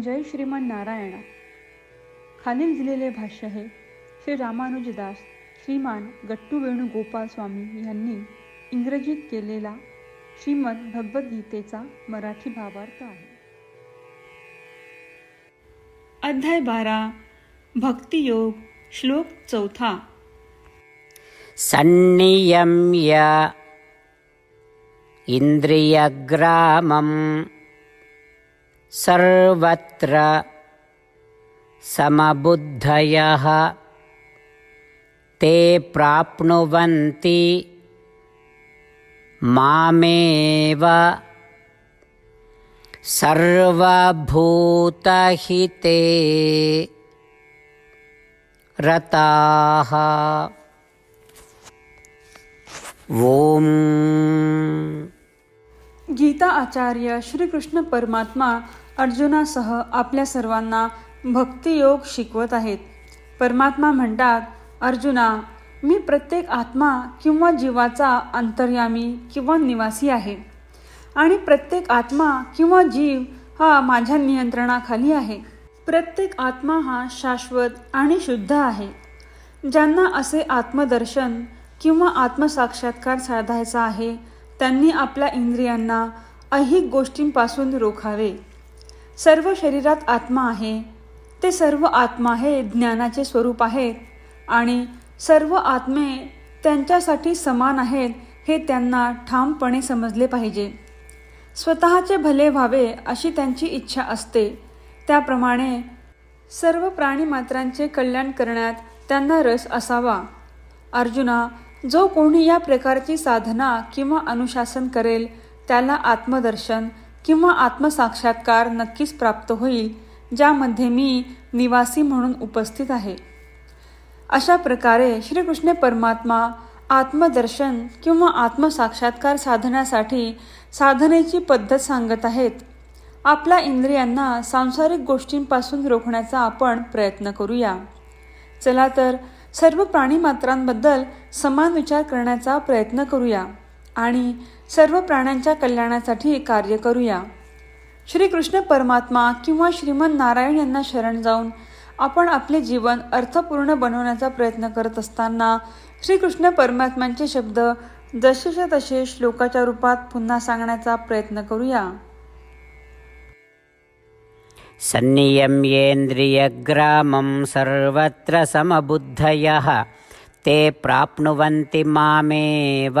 जय श्रीमान नारायणा. खालील दिलेले भाष्य हे श्री रामानुजदास श्रीमान गट्टू वेणुगोपाल स्वामी यांनी इंग्रजीत केलेला श्रीमद भगवद्गीतेचा मराठी भावार्थ आहे. अध्याय बारा भक्तियोग श्लोक चौथा. सन्नियम्य. इन्द्रियग्रामं सर्वत्र समबुद्धयः ते प्राप्नुवन्ति मामेव सर्वभूतहिते रताः। ॐ गीता आचार्य श्रीकृष्ण परमात्मा अर्जुनासह आपल्या सर्वांना भक्तियोग शिकवत आहेत. परमात्मा म्हणतात अर्जुना मी प्रत्येक आत्मा किंवा जीवाचा अंतर्यामी किंवा निवासी आहे. आणि प्रत्येक आत्मा किंवा जीव हा माझ्या नियंत्रणाखाली आहे. प्रत्येक आत्मा हा शाश्वत आणि शुद्ध आहे. ज्यांना असे आत्मदर्शन किंवा आत्मसाक्षात्कार साधायचा आहे त्यांनी आपल्या इंद्रियांना ऐहिक गोष्टींपासून रोखावे. सर्व शरीरात आत्मा आहे. ते सर्व आत्मा हे ज्ञानाचे स्वरूप आहेत आणि सर्व आत्मे त्यांच्यासाठी समान आहेत हे त्यांना ठामपणे समजले पाहिजे. स्वतःचे भले व्हावे अशी त्यांची इच्छा असते. त्याप्रमाणे सर्व प्राणीमात्रांचे कल्याण करण्यात त्यांना रस असावा. अर्जुना जो कोणी या प्रकारची साधना किंवा अनुशासन करेल त्याला आत्मदर्शन किंवा आत्मसाक्षात्कार नक्कीच प्राप्त होईल ज्यामध्ये मी निवासी म्हणून उपस्थित आहे. अशा प्रकारे श्रीकृष्ण परमात्मा आत्मदर्शन किंवा आत्मसाक्षात्कार साधण्यासाठी साधनेची पद्धत सांगत आहेत. आपल्या इंद्रियांना सांसारिक गोष्टींपासून रोखण्याचा आपण प्रयत्न करूया. चला तर सर्व प्राणीमात्रांबद्दल समान विचार करण्याचा प्रयत्न करूया. आणि सर्व प्राण्यांच्या कल्याणासाठी कार्य करूया. श्रीकृष्ण परमात्मा किंवा श्रीमन नारायण यांना शरण जाऊन आपण आपले जीवन अर्थपूर्ण बनवण्याचा प्रयत्न करत असताना श्रीकृष्ण परमात्म्यांचे शब्द जसेच्या तसे श्लोकाच्या रूपात पुन्हा सांगण्याचा प्रयत्न करूया. सन्नियम्येन्द्रियग्रामं सर्वत्र समबुद्धयः ते प्राप्नुवन्ति मामेव।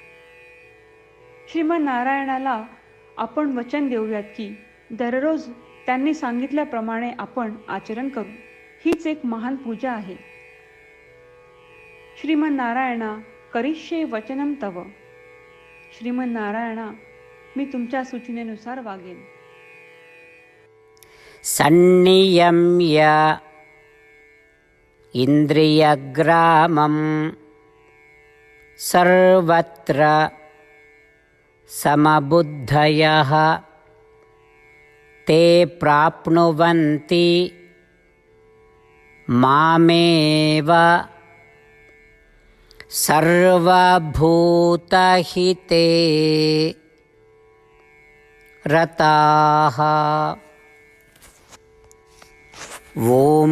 श्रीमन नारायणाला आपण वचन देऊयात की दररोज त्यांनी सांगितल्याप्रमाणे आपण आचरण करू. हीच एक महान पूजा आहे. श्रीमन नारायणा करिष्ये वचनम तव. श्रीमन नारायणा मी तुमच्या सूचनेनुसार वागेन. सन्नियम्य इन्द्रियग्रामं सर्वत्र समबुद्धयः। ते प्राप्नुवन्ति मामेव। सर्वभूतहिते रताः। ॐ